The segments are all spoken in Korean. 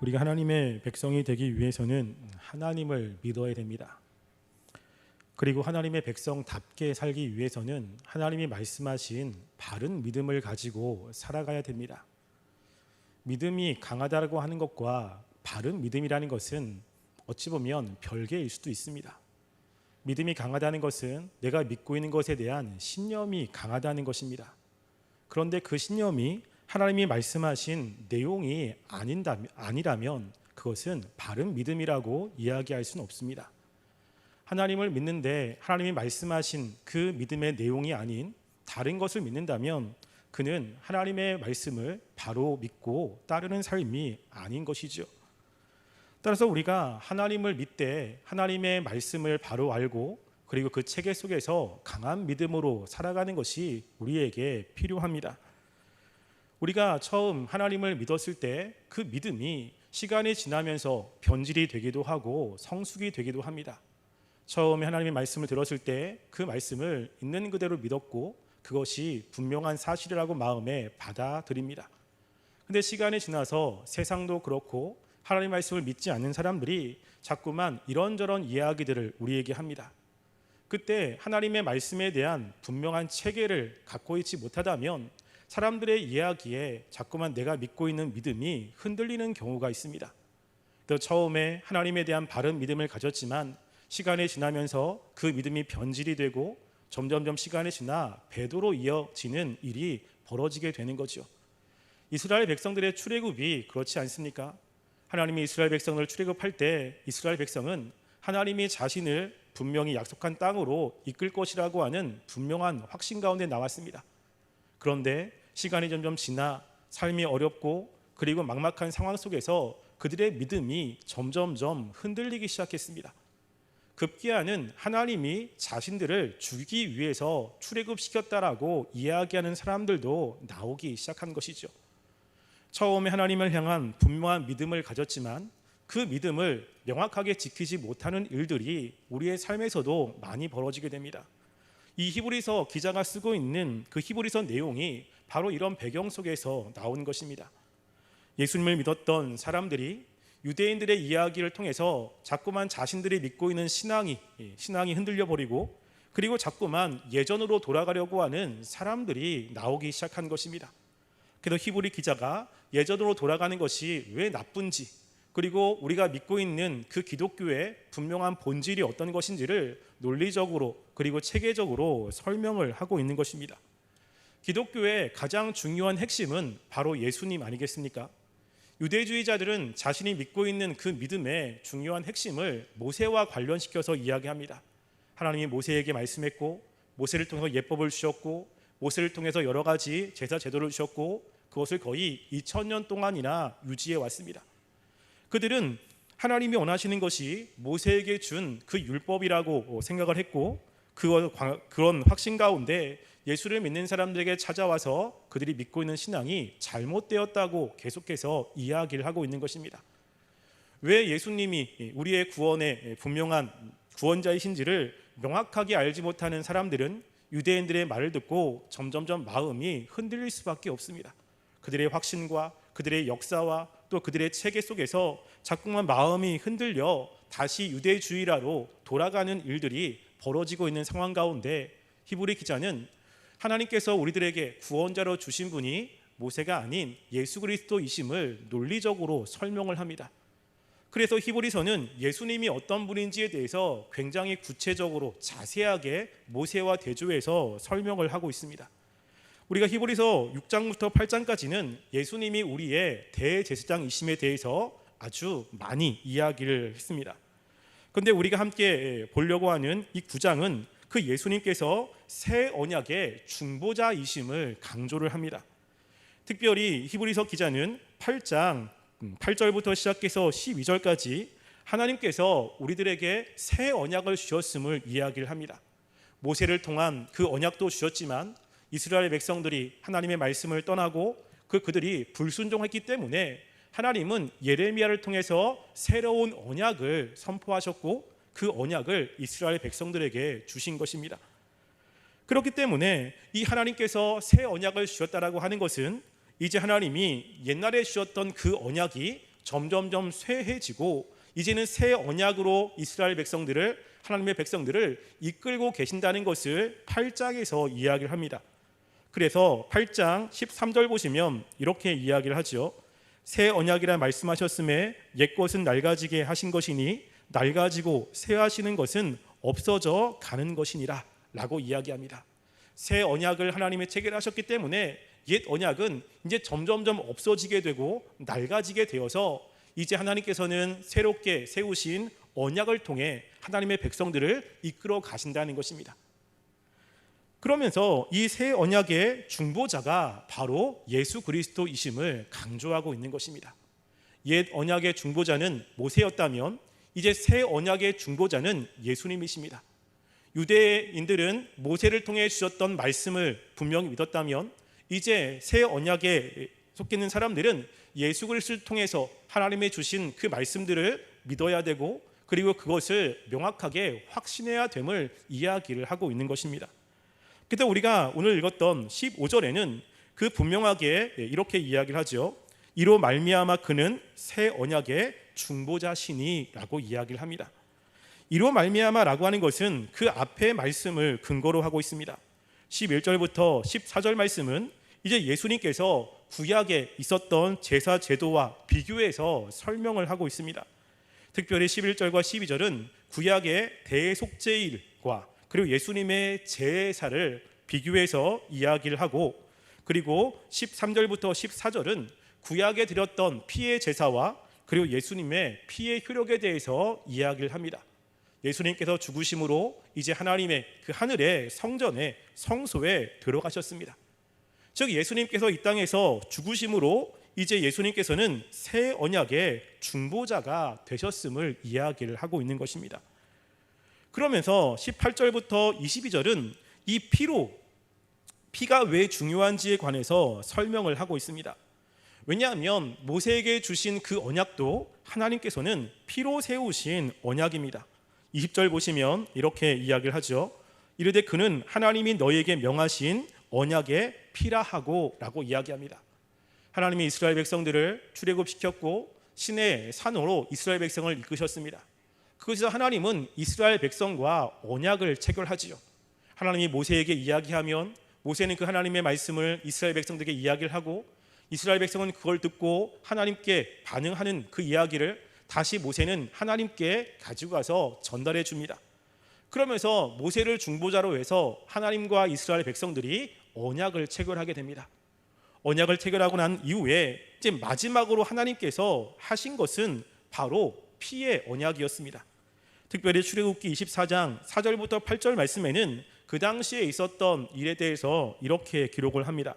우리가 하나님의 백성이 되기 위해서는 하나님을 믿어야 됩니다. 그리고 하나님의 백성답게 살기 위해서는 하나님이 말씀하신 바른 믿음을 가지고 살아가야 됩니다. 믿음이 강하다고 하는 것과 바른 믿음이라는 것은 어찌 보면 별개일 수도 있습니다. 믿음이 강하다는 것은 내가 믿고 있는 것에 대한 신념이 강하다는 것입니다. 그런데 그 신념이 하나님이 말씀하신 내용이 아닌다, 아니라면 그것은 바른 믿음이라고 이야기할 수는 없습니다. 하나님을 믿는데 하나님이 말씀하신 그 믿음의 내용이 아닌 다른 것을 믿는다면 그는 하나님의 말씀을 바로 믿고 따르는 삶이 아닌 것이죠. 따라서 우리가 하나님을 믿되 하나님의 말씀을 바로 알고 그리고 그 체계 속에서 강한 믿음으로 살아가는 것이 우리에게 필요합니다. 우리가 처음 하나님을 믿었을 때 그 믿음이 시간이 지나면서 변질이 되기도 하고 성숙이 되기도 합니다. 처음에 하나님의 말씀을 들었을 때 그 말씀을 있는 그대로 믿었고 그것이 분명한 사실이라고 마음에 받아들입니다. 근데 시간이 지나서 세상도 그렇고 하나님 말씀을 믿지 않는 사람들이 자꾸만 이런저런 이야기들을 우리에게 합니다. 그때 하나님의 말씀에 대한 분명한 체계를 갖고 있지 못하다면 사람들의 이야기에 자꾸만 내가 믿고 있는 믿음이 흔들리는 경우가 있습니다. 또 처음에 하나님에 대한 바른 믿음을 가졌지만 시간이 지나면서 그 믿음이 변질이 되고 점점점 시간이 지나 배도로 이어지는 일이 벌어지게 되는 거죠. 이스라엘 백성들의 출애굽이 그렇지 않습니까? 하나님이 이스라엘 백성을 출애굽할 때 이스라엘 백성은 하나님이 자신을 분명히 약속한 땅으로 이끌 것이라고 하는 분명한 확신 가운데 나왔습니다. 그런데 시간이 점점 지나 삶이 어렵고 그리고 막막한 상황 속에서 그들의 믿음이 점점점 흔들리기 시작했습니다. 급기야는 하나님이 자신들을 죽이기 위해서 출애굽시켰다라고 이야기하는 사람들도 나오기 시작한 것이죠. 처음에 하나님을 향한 분명한 믿음을 가졌지만 그 믿음을 명확하게 지키지 못하는 일들이 우리의 삶에서도 많이 벌어지게 됩니다. 이 히브리서 기자가 쓰고 있는 그 히브리서 내용이 바로 이런 배경 속에서 나온 것입니다. 예수님을 믿었던 사람들이 유대인들의 이야기를 통해서 자꾸만 자신들이 믿고 있는 신앙이 신앙이 흔들려 버리고 그리고 자꾸만 예전으로 돌아가려고 하는 사람들이 나오기 시작한 것입니다. 그래서 히브리 기자가 예전으로 돌아가는 것이 왜 나쁜지 그리고 우리가 믿고 있는 그 기독교의 분명한 본질이 어떤 것인지를 논리적으로 그리고 체계적으로 설명을 하고 있는 것입니다. 기독교의 가장 중요한 핵심은 바로 예수님 아니겠습니까? 유대주의자들은 자신이 믿고 있는 그 믿음의 중요한 핵심을 모세와 관련시켜서 이야기합니다. 하나님이 모세에게 말씀했고 모세를 통해서 예법을 주셨고 모세를 통해서 여러 가지 제사 제도를 주셨고 그것을 거의 2000년 동안이나 유지해 왔습니다. 그들은 하나님이 원하시는 것이 모세에게 준 그 율법이라고 생각을 했고 그런 확신 가운데 예수를 믿는 사람들에게 찾아와서 그들이 믿고 있는 신앙이 잘못되었다고 계속해서 이야기를 하고 있는 것입니다. 왜 예수님이 우리의 구원의 분명한 구원자이신지를 명확하게 알지 못하는 사람들은 유대인들의 말을 듣고 점점점 마음이 흔들릴 수밖에 없습니다. 그들의 확신과 그들의 역사와 또 그들의 체계 속에서 자꾸만 마음이 흔들려 다시 유대주의라로 돌아가는 일들이 벌어지고 있는 상황 가운데 히브리 기자는 하나님께서 우리들에게 구원자로 주신 분이 모세가 아닌 예수 그리스도이심을 논리적으로 설명을 합니다. 그래서 히브리서는 예수님이 어떤 분인지에 대해서 굉장히 구체적으로 자세하게 모세와 대조해서 설명을 하고 있습니다. 우리가 히브리서 6장부터 8장까지는 예수님이 우리의 대제사장이심에 대해서 아주 많이 이야기를 했습니다. 그런데 우리가 함께 보려고 하는 이 9장은 그 예수님께서 새 언약의 중보자이심을 강조를 합니다. 특별히 히브리서 기자는 8장 8절부터 음, 시작해서 12절까지 하나님께서 우리들에게 새 언약을 주셨음을 이야기를 합니다. 모세를 통한 그 언약도 주셨지만 이스라엘 백성들이 하나님의 말씀을 떠나고 그 그들이 불순종했기 때문에 하나님은 예레미야를 통해서 새로운 언약을 선포하셨고 그 언약을 이스라엘 백성들에게 주신 것입니다. 그렇기 때문에 이 하나님께서 새 언약을 주셨다라고 하는 것은 이제 하나님이 옛날에 주셨던 그 언약이 점점점 쇠해지고 이제는 새 언약으로 이스라엘 백성들을 하나님의 백성들을 이끌고 계신다는 것을 8장에서 이야기를 합니다. 그래서 8장 13절 보시면 이렇게 이야기를 하죠. 새 언약이라 말씀하셨음에 옛 것은 낡아지게 하신 것이니 낡아지고 새하시는 것은 없어져 가는 것이니라 라고 이야기합니다. 새 언약을 하나님의 체결하셨기 때문에 옛 언약은 이제 점점점 없어지게 되고 낡아지게 되어서 이제 하나님께서는 새롭게 세우신 언약을 통해 하나님의 백성들을 이끌어 가신다는 것입니다. 그러면서 이 새 언약의 중보자가 바로 예수 그리스도이심을 강조하고 있는 것입니다. 옛 언약의 중보자는 모세였다면 이제 새 언약의 중보자는 예수님이십니다. 유대인들은 모세를 통해 주셨던 말씀을 분명히 믿었다면 이제 새 언약에 속해 있는 사람들은 예수 그리스도를 통해서 하나님의 주신 그 말씀들을 믿어야 되고 그리고 그것을 명확하게 확신해야 됨을 이야기를 하고 있는 것입니다. 그때 우리가 오늘 읽었던 15절에는 그 분명하게 이렇게 이야기를 하죠. 이로 말미암아 그는 새 언약의 중보자시니라고 이야기를 합니다. 이로 말미암아라고 하는 것은 그 앞의 말씀을 근거로 하고 있습니다. 11절부터 14절 말씀은 이제 예수님께서 구약에 있었던 제사 제도와 비교해서 설명을 하고 있습니다. 특별히 11절과 12절은 구약의 대속제일과 그리고 예수님의 제사를 비교해서 이야기를 하고 그리고 13절부터 14절은 구약에 드렸던 피의 제사와 그리고 예수님의 피의 효력에 대해서 이야기를 합니다. 예수님께서 죽으심으로 이제 하나님의 그 하늘의 성전에 성소에 들어가셨습니다. 즉 예수님께서 이 땅에서 죽으심으로 이제 예수님께서는 새 언약의 중보자가 되셨음을 이야기를 하고 있는 것입니다. 그러면서 18절부터 22절은 이 피로 피가 왜 중요한지에 관해서 설명을 하고 있습니다. 왜냐하면 모세에게 주신 그 언약도 하나님께서는 피로 세우신 언약입니다. 20절 보시면 이렇게 이야기를 하죠. 이르되 그는 하나님이 너에게 명하신 언약의 피라 하고라고 이야기합니다. 하나님이 이스라엘 백성들을 출애굽시켰고 신의 산으로 이스라엘 백성을 이끄셨습니다. 그것에서 하나님은 이스라엘 백성과 언약을 체결하지요. 하나님이 모세에게 이야기하면 모세는 그 하나님의 말씀을 이스라엘 백성들에게 이야기를 하고 이스라엘 백성은 그걸 듣고 하나님께 반응하는 그 이야기를 다시 모세는 하나님께 가지고 가서 전달해 줍니다. 그러면서 모세를 중보자로 해서 하나님과 이스라엘 백성들이 언약을 체결하게 됩니다. 언약을 체결하고 난 이후에 이제 마지막으로 하나님께서 하신 것은 바로 피의 언약이었습니다. 특별히 출애굽기 24장 4절부터 8절 말씀에는 그 당시에 있었던 일에 대해서 이렇게 기록을 합니다.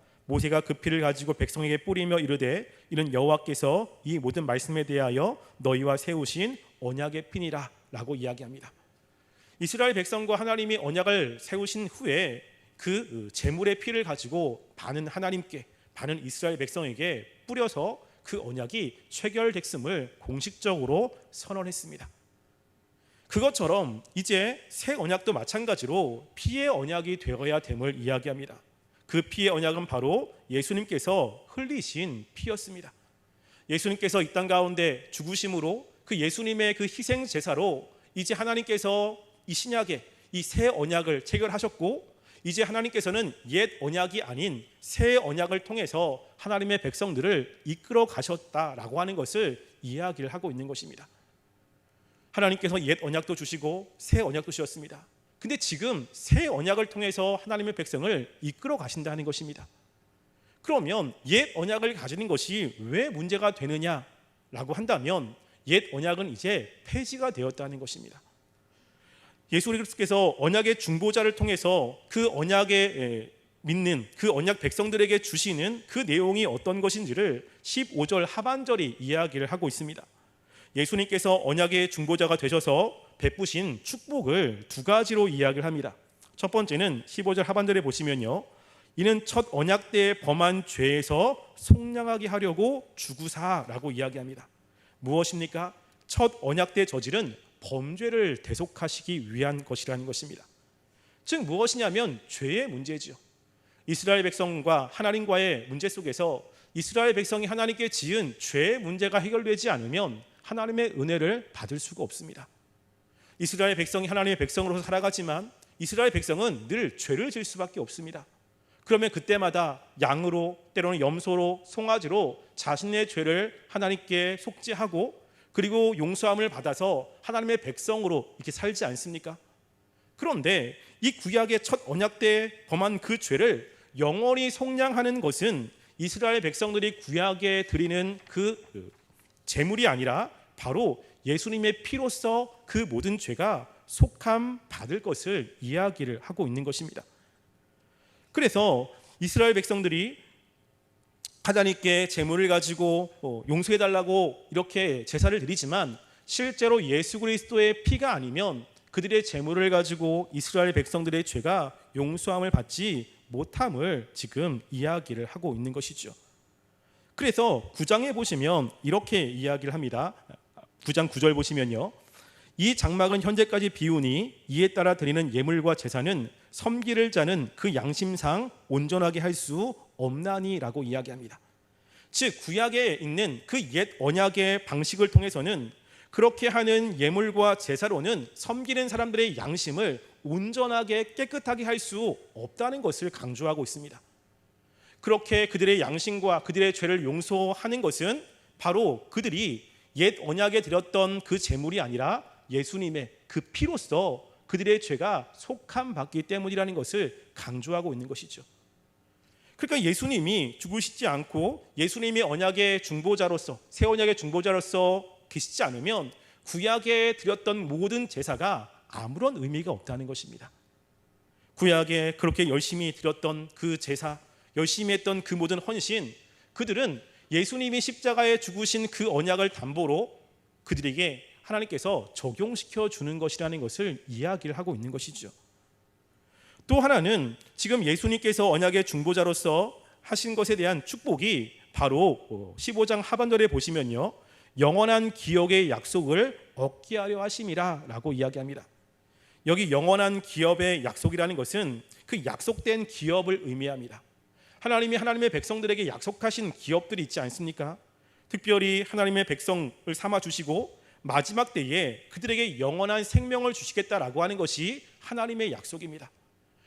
모세가 그 피를 가지고 백성에게 뿌리며 이르되 이는 여호와께서 이 모든 말씀에 대하여 너희와 세우신 언약의 피니라라고 이야기합니다. 이스라엘 백성과 하나님이 언약을 세우신 후에 그 제물의 피를 가지고 반은 하나님께 반은 이스라엘 백성에게 뿌려서 그 언약이 체결됐음을 공식적으로 선언했습니다. 그것처럼 이제 새 언약도 마찬가지로 피의 언약이 되어야 됨을 이야기합니다. 그 피의 언약은 바로 예수님께서 흘리신 피였습니다. 예수님께서 이 땅 가운데 죽으심으로 그 예수님의 그 희생 제사로 이제 하나님께서 이 신약에 이 새 언약을 체결하셨고 이제 하나님께서는 옛 언약이 아닌 새 언약을 통해서 하나님의 백성들을 이끌어 가셨다라고 하는 것을 이야기를 하고 있는 것입니다. 하나님께서 옛 언약도 주시고 새 언약도 주셨습니다. 근데 지금 새 언약을 통해서 하나님의 백성을 이끌어 가신다는 것입니다. 그러면 옛 언약을 가지는 것이 왜 문제가 되느냐라고 한다면 옛 언약은 이제 폐지가 되었다는 것입니다. 예수 그리스도께서 언약의 중보자를 통해서 그 언약에 믿는 그 언약 백성들에게 주시는 그 내용이 어떤 것인지를 15절 하반절이 이야기를 하고 있습니다. 예수님께서 언약의 중보자가 되셔서 베푸신 축복을 두 가지로 이야기를 합니다. 첫 번째는 15절 하반절에 보시면요. 이는 첫 언약 때 범한 죄에서 속량하게 하려고 주구사라고 이야기합니다. 무엇입니까? 첫 언약 때 저지른 범죄를 대속하시기 위한 것이라는 것입니다. 즉 무엇이냐면 죄의 문제지요. 이스라엘 백성과 하나님과의 문제 속에서 이스라엘 백성이 하나님께 지은 죄의 문제가 해결되지 않으면 하나님의 은혜를 받을 수가 없습니다. 이스라엘 백성이 하나님의 백성으로서 살아가지만 이스라엘 백성은 늘 죄를 질 수밖에 없습니다. 그러면 그때마다 양으로 때로는 염소로 송아지로 자신의 죄를 하나님께 속죄하고 그리고 용서함을 받아서 하나님의 백성으로 이렇게 살지 않습니까? 그런데 이 구약의 첫 언약 때 범한 그 죄를 영원히 속량하는 것은 이스라엘 백성들이 구약에 드리는 그 제물이 아니라 바로 예수님의 피로써 그 모든 죄가 속함 받을 것을 이야기를 하고 있는 것입니다. 그래서 이스라엘 백성들이 하나님께 제물을 가지고 어, 용서해 달라고 이렇게 제사를 드리지만 실제로 예수 그리스도의 피가 아니면 그들의 제물을 가지고 이스라엘 백성들의 죄가 용서함을 받지 못함을 지금 이야기를 하고 있는 것이죠. 그래서 9장에 보시면 이렇게 이야기를 합니다. 9장 9절 보시면요. 이 장막은 현재까지 비우니 이에 따라 드리는 예물과 제사는 섬기를 자는 그 양심상 온전하게 할 수 없나니라고 이야기합니다. 즉 구약에 있는 그 옛 언약의 방식을 통해서는 그렇게 하는 예물과 제사로는 섬기는 사람들의 양심을 온전하게 깨끗하게 할 수 없다는 것을 강조하고 있습니다. 그렇게 그들의 양심과 그들의 죄를 용서하는 것은 바로 그들이 옛 언약에 드렸던 그 제물이 아니라 예수님의 그 피로써 그들의 죄가 속함 받기 때문이라는 것을 강조하고 있는 것이죠. 그러니까 예수님이 죽으시지 않고 예수님이 언약의 중보자로서 새 언약의 중보자로서 계시지 않으면 구약에 드렸던 모든 제사가 아무런 의미가 없다는 것입니다. 구약에 그렇게 열심히 드렸던 그 제사, 열심히 했던 그 모든 헌신, 그들은 예수님이 십자가에 죽으신 그 언약을 담보로 그들에게 하나님께서 적용시켜 주는 것이라는 것을 이야기를 하고 있는 것이죠. 또 하나는 지금 예수님께서 언약의 중보자로서 하신 것에 대한 축복이 바로 15장 하반절에 보시면요. 영원한 기업의 약속을 얻게 하려 하심이라라고 이야기합니다. 여기 영원한 기업의 약속이라는 것은 그 약속된 기업을 의미합니다. 하나님이 하나님의 백성들에게 약속하신 기업들이 있지 않습니까? 특별히 하나님의 백성을 삼아 주시고 마지막 때에 그들에게 영원한 생명을 주시겠다라고 하는 것이 하나님의 약속입니다.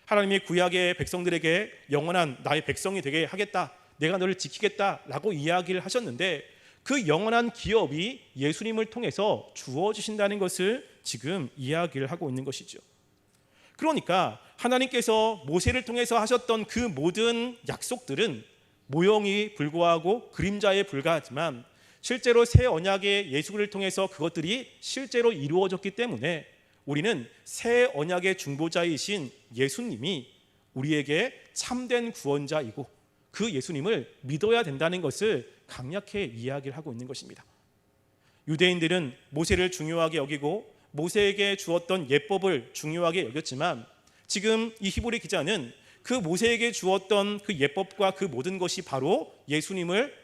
하나님이 구약의 백성들에게 영원한 나의 백성이 되게 하겠다. 내가 너를 지키겠다라고 이야기를 하셨는데 그 영원한 기업이 예수님을 통해서 주어지신다는 것을 지금 이야기를 하고 있는 것이죠. 그러니까 하나님께서 모세를 통해서 하셨던 그 모든 약속들은 모형이 불과하고 그림자에 불과하지만 실제로 새 언약의 예수를 통해서 그것들이 실제로 이루어졌기 때문에 우리는 새 언약의 중보자이신 예수님이 우리에게 참된 구원자이고 그 예수님을 믿어야 된다는 것을 강력히 이야기를 하고 있는 것입니다. 유대인들은 모세를 중요하게 여기고 모세에게 주었던 예법을 중요하게 여겼지만 지금 이 히브리 기자는 그 모세에게 주었던 그 예법과 그 모든 것이 바로 예수님을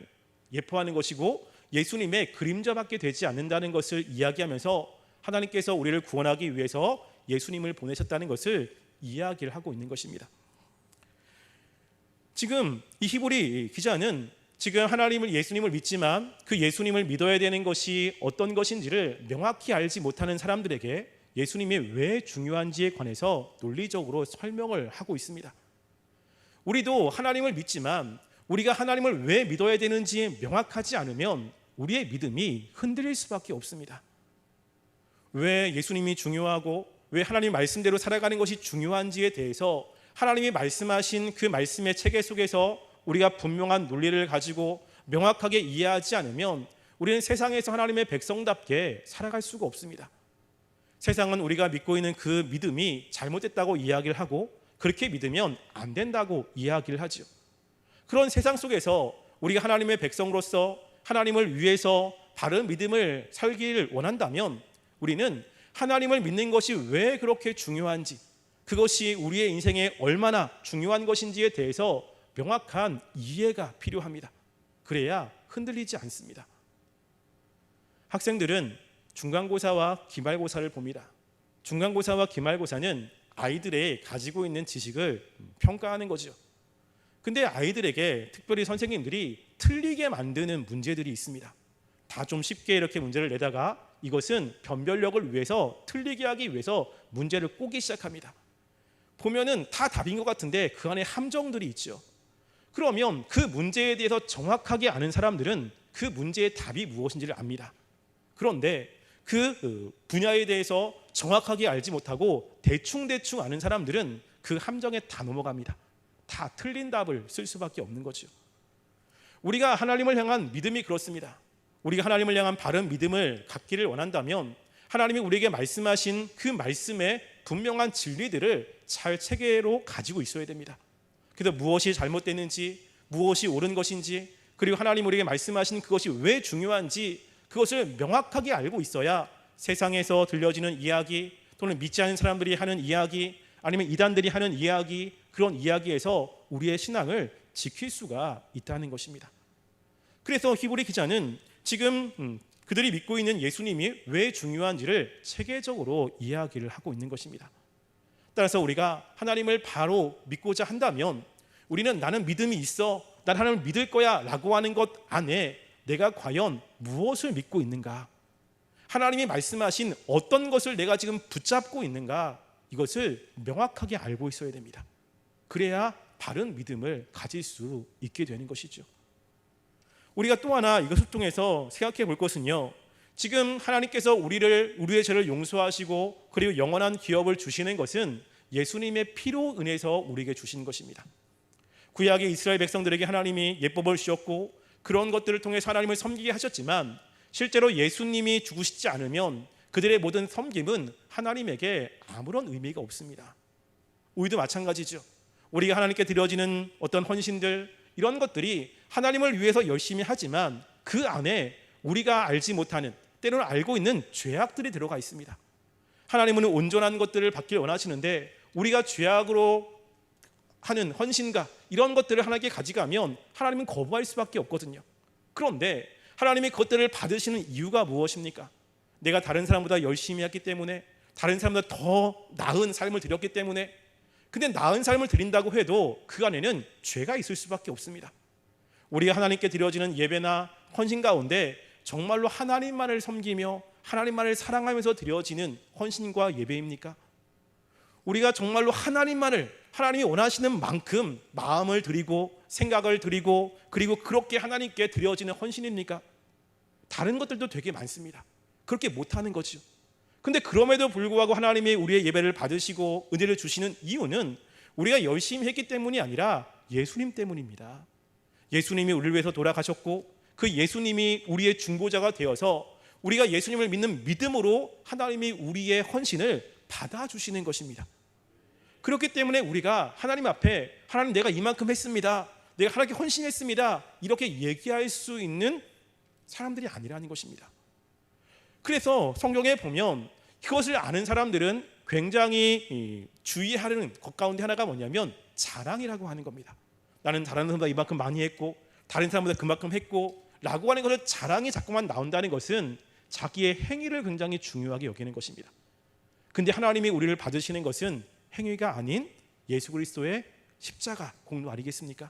예포하는 것이고 예수님의 그림자밖에 되지 않는다는 것을 이야기하면서 하나님께서 우리를 구원하기 위해서 예수님을 보내셨다는 것을 이야기를 하고 있는 것입니다. 지금 이 히브리 기자는 지금 하나님을 예수님을 믿지만 그 예수님을 믿어야 되는 것이 어떤 것인지를 명확히 알지 못하는 사람들에게 예수님이 왜 중요한지에 관해서 논리적으로 설명을 하고 있습니다. 우리도 하나님을 믿지만 우리가 하나님을 왜 믿어야 되는지 명확하지 않으면 우리의 믿음이 흔들릴 수밖에 없습니다. 왜 예수님이 중요하고 왜 하나님 말씀대로 살아가는 것이 중요한지에 대해서 하나님이 말씀하신 그 말씀의 체계 속에서 우리가 분명한 논리를 가지고 명확하게 이해하지 않으면 우리는 세상에서 하나님의 백성답게 살아갈 수가 없습니다. 세상은 우리가 믿고 있는 그 믿음이 잘못됐다고 이야기를 하고 그렇게 믿으면 안 된다고 이야기를 하죠. 그런 세상 속에서 우리가 하나님의 백성으로서 하나님을 위해서 바른 믿음을 살기를 원한다면 우리는 하나님을 믿는 것이 왜 그렇게 중요한지 그것이 우리의 인생에 얼마나 중요한 것인지에 대해서 명확한 이해가 필요합니다. 그래야 흔들리지 않습니다. 학생들은 중간고사와 기말고사를 봅니다. 중간고사와 기말고사는 아이들의 가지고 있는 지식을 평가하는 거죠. 근데 아이들에게 특별히 선생님들이 틀리게 만드는 문제들이 있습니다. 다 좀 쉽게 이렇게 문제를 내다가 이것은 변별력을 위해서 틀리게 하기 위해서 문제를 꼬기 시작합니다. 보면은 다 답인 것 같은데 그 안에 함정들이 있죠. 그러면 그 문제에 대해서 정확하게 아는 사람들은 그 문제의 답이 무엇인지를 압니다. 그런데 그 어, 분야에 대해서 정확하게 알지 못하고 대충대충 아는 사람들은 그 함정에 다 넘어갑니다. 다 틀린 답을 쓸 수밖에 없는 거죠. 우리가 하나님을 향한 믿음이 그렇습니다. 우리가 하나님을 향한 바른 믿음을 갖기를 원한다면 하나님이 우리에게 말씀하신 그 말씀의 분명한 진리들을 잘 체계로 가지고 있어야 됩니다. 그래서 무엇이 잘못됐는지, 무엇이 옳은 것인지, 그리고 하나님 우리에게 말씀하신 그것이 왜 중요한지 그것을 명확하게 알고 있어야 세상에서 들려지는 이야기 또는 믿지 않는 사람들이 하는 이야기 아니면 이단들이 하는 이야기 그런 이야기에서 우리의 신앙을 지킬 수가 있다는 것입니다. 그래서 히브리 기자는 지금 음, 그들이 믿고 있는 예수님이 왜 중요한지를 체계적으로 이야기를 하고 있는 것입니다. 따라서 우리가 하나님을 바로 믿고자 한다면 우리는 나는 믿음이 있어, 난 하나님을 믿을 거야 라고 하는 것 안에 내가 과연 무엇을 믿고 있는가? 하나님이 말씀하신 어떤 것을 내가 지금 붙잡고 있는가? 이것을 명확하게 알고 있어야 됩니다. 그래야 바른 믿음을 가질 수 있게 되는 것이죠. 우리가 또 하나 이것을 통해서 생각해 볼 것은요. 지금 하나님께서 우리를 우리의 죄를 용서하시고 그리고 영원한 기업을 주시는 것은 예수님의 피로 인해서 우리에게 주신 것입니다. 구약의 이스라엘 백성들에게 하나님이 예법을 주셨고 그런 것들을 통해 하나님을 섬기게 하셨지만 실제로 예수님이 죽으시지 않으면 그들의 모든 섬김은 하나님에게 아무런 의미가 없습니다. 우리도 마찬가지죠. 우리가 하나님께 드려지는 어떤 헌신들 이런 것들이 하나님을 위해서 열심히 하지만 그 안에 우리가 알지 못하는 때로는 알고 있는 죄악들이 들어가 있습니다. 하나님은 온전한 것들을 받길 원하시는데 우리가 죄악으로 하는 헌신과 이런 것들을 하나님께 가져가면 하나님은 거부할 수밖에 없거든요. 그런데 하나님이 그것들을 받으시는 이유가 무엇입니까? 내가 다른 사람보다 열심히 했기 때문에 다른 사람보다 더 나은 삶을 드렸기 때문에 근데 나은 삶을 드린다고 해도 그 안에는 죄가 있을 수밖에 없습니다. 우리가 하나님께 드려지는 예배나 헌신 가운데 정말로 하나님만을 섬기며 하나님만을 사랑하면서 드려지는 헌신과 예배입니까? 우리가 정말로 하나님만을 하나님이 원하시는 만큼 마음을 드리고 생각을 드리고 그리고 그렇게 하나님께 드려지는 헌신입니까? 다른 것들도 되게 많습니다. 그렇게 못하는 거죠. 근데 그럼에도 불구하고 하나님이 우리의 예배를 받으시고 은혜를 주시는 이유는 우리가 열심히 했기 때문이 아니라 예수님 때문입니다. 예수님이 우리를 위해서 돌아가셨고 그 예수님이 우리의 중보자가 되어서 우리가 예수님을 믿는 믿음으로 하나님이 우리의 헌신을 받아주시는 것입니다. 그렇기 때문에 우리가 하나님 앞에 하나님 내가 이만큼 했습니다. 내가 하나님께 헌신했습니다. 이렇게 얘기할 수 있는 사람들이 아니라는 것입니다. 그래서 성경에 보면 그것을 아는 사람들은 굉장히 주의하는 것 가운데 하나가 뭐냐면 자랑이라고 하는 겁니다. 나는 다른 사람보다 이만큼 많이 했고 다른 사람보다 그만큼 했고 라고 하는 것을 자랑이 자꾸만 나온다는 것은 자기의 행위를 굉장히 중요하게 여기는 것입니다. 근데 하나님이 우리를 받으시는 것은 행위가 아닌 예수 그리스도의 십자가 공로 아니겠습니까?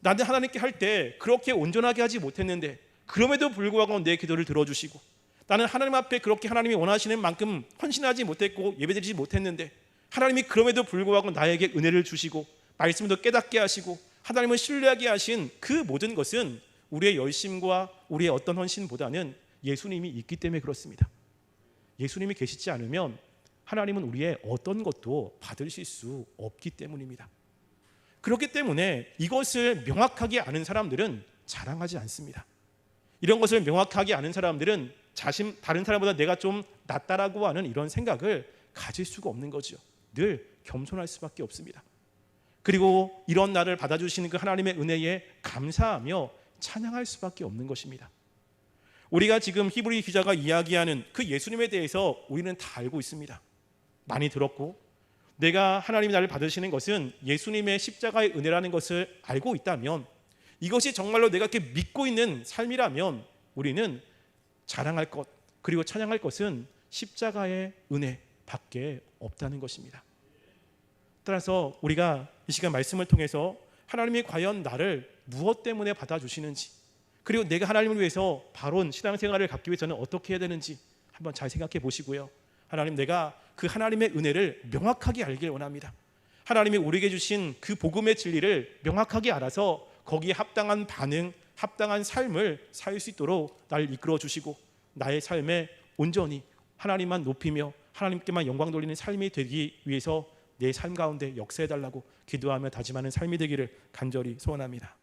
나는 하나님께 할 때 그렇게 온전하게 하지 못했는데 그럼에도 불구하고 내 기도를 들어주시고 나는 하나님 앞에 그렇게 하나님이 원하시는 만큼 헌신하지 못했고 예배드리지 못했는데 하나님이 그럼에도 불구하고 나에게 은혜를 주시고 말씀도 깨닫게 하시고 하나님을 신뢰하게 하신 그 모든 것은 우리의 열심과 우리의 어떤 헌신보다는 예수님이 있기 때문에 그렇습니다. 예수님이 계시지 않으면 하나님은 우리의 어떤 것도 받으실 수 없기 때문입니다. 그렇기 때문에 이것을 명확하게 아는 사람들은 자랑하지 않습니다. 이런 것을 명확하게 아는 사람들은 자신 다른 사람보다 내가 좀 낫다라고 하는 이런 생각을 가질 수가 없는 거죠. 늘 겸손할 수밖에 없습니다. 그리고 이런 나를 받아주시는 그 하나님의 은혜에 감사하며 찬양할 수밖에 없는 것입니다. 우리가 지금 히브리 기자가 이야기하는 그 예수님에 대해서 우리는 다 알고 있습니다. 많이 들었고 내가 하나님이 나를 받으시는 것은 예수님의 십자가의 은혜라는 것을 알고 있다면 이것이 정말로 내가 이렇게 믿고 있는 삶이라면 우리는 자랑할 것 그리고 찬양할 것은 십자가의 은혜밖에 없다는 것입니다. 따라서 우리가 이 시간 말씀을 통해서 하나님이 과연 나를 무엇 때문에 받아주시는지 그리고 내가 하나님을 위해서 바른 신앙생활을 갖기 위해서는 어떻게 해야 되는지 한번 잘 생각해 보시고요. 하나님 내가 그 하나님의 은혜를 명확하게 알길 원합니다. 하나님이 우리에게 주신 그 복음의 진리를 명확하게 알아서 거기에 합당한 반응, 합당한 삶을 살 수 있도록 날 이끌어 주시고 나의 삶에 온전히 하나님만 높이며 하나님께만 영광 돌리는 삶이 되기 위해서 내 삶 가운데 역사해 달라고 기도하며 다짐하는 삶이 되기를 간절히 소원합니다.